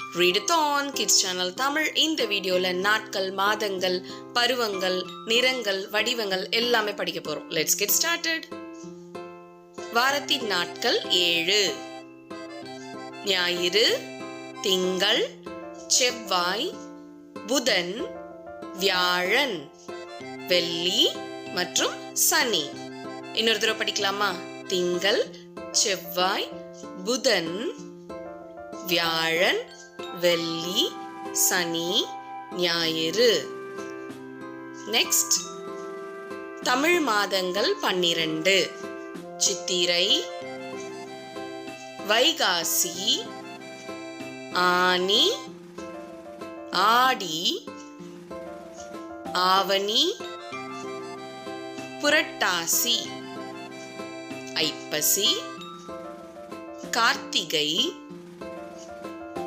ரீடுத்தான் kids channel Tamil இந்த வீடியோவில் நாட்கள் மாதங்கள் பருவங்கள் நிறங்கள் வடிவங்கள் எல்லாமே படிக்க போகிறோம் லெட்ஸ் கெட் ஸ்டார்டட் வாரத்தின் நாட்கள் ஏழு. ஞாயிறு திங்கள் செவ்வாய் புதன் வியாழன் வெள்ளி மற்றும் சனி. இன்னொரு தடவை படிக்கலாமா? திங்கள் செவ்வாய் புதன் வியாழன் வெள்ளி சனி ஞாயிறு. நெக்ஸ்ட் தமிழ் மாதங்கள் பன்னிரண்டு. சித்திரை வைகாசி ஆனி ஆடி ஆவணி புரட்டாசி ஐப்பசி கார்த்திகை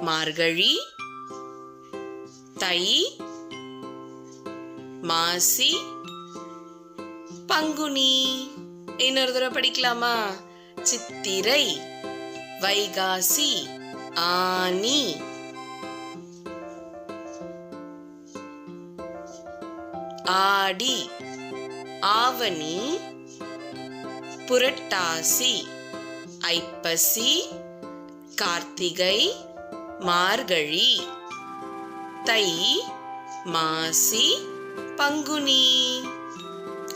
மார்கழி தை மாசி பங்குனி. இன்னொரு தடவை படிக்கலாமா? சித்திரை வைகாசி ஆனி. ஆடி ஆவணி புரட்டாசி ஐப்பசி கார்த்திகை மார்கழி. தை மாசி பங்குனி.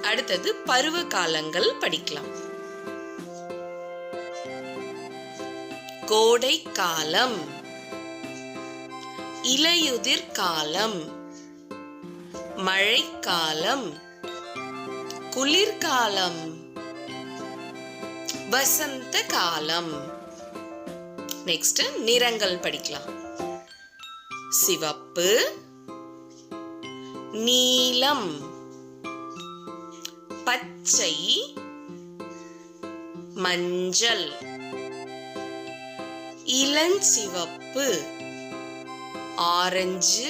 அடுத்தது பருவ காலங்கள் படிக்கலாம். கோடை காலம் இலையுதிர் காலம். மழைக்காலம். குளிர்காலம். வசந்த காலம். நெக்ஸ்ட் நிறங்கள் படிக்கலாம். சிவப்பு நீலம் பச்சை மஞ்சள் இளஞ்சிவப்பு ஆரஞ்சு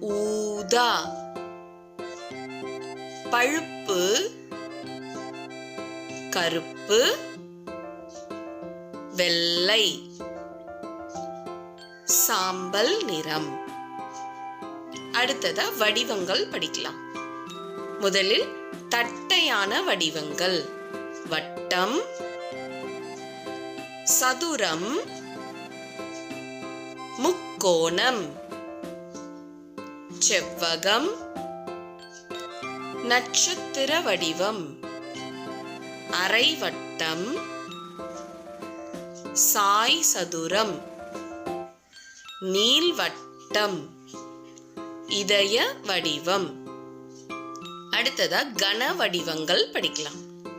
ஊதா பழுப்பு கருப்பு வெள்ளை. சாம்பல் நிறம். அடுத்ததா வடிவங்கள் படிக்கலாம். முதலில் தட்டையான வடிவங்கள். வட்டம். சதுரம். முக்கோணம். செவ்வகம். நட்சத்திர வடிவம். அரைவட்டம். சாய் சதுரம். நீள்வட்டம். இதய வடிவம். அடுத்ததா கன வடிவங்கள் படிக்கலாம்.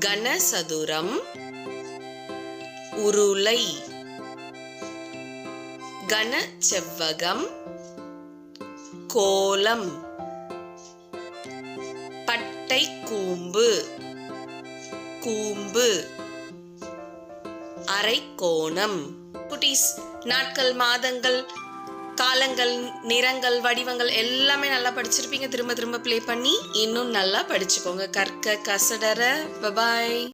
கனசதுரம் உருளை. கன செவ்வகம். கோலம். பட்டை கூம்பு. கூம்பு. அரைக்கோணம் குட்டீஸ் நாட்கள் மாதங்கள் காலங்கள் நிறங்கள் வடிவங்கள் எல்லாமே நல்லா படிச்சிருப்பீங்க. திரும்ப திரும்ப ப்ளே பண்ணி இன்னும் நல்லா படிச்சுக்கோங்க. கற்க கசடர பபாய்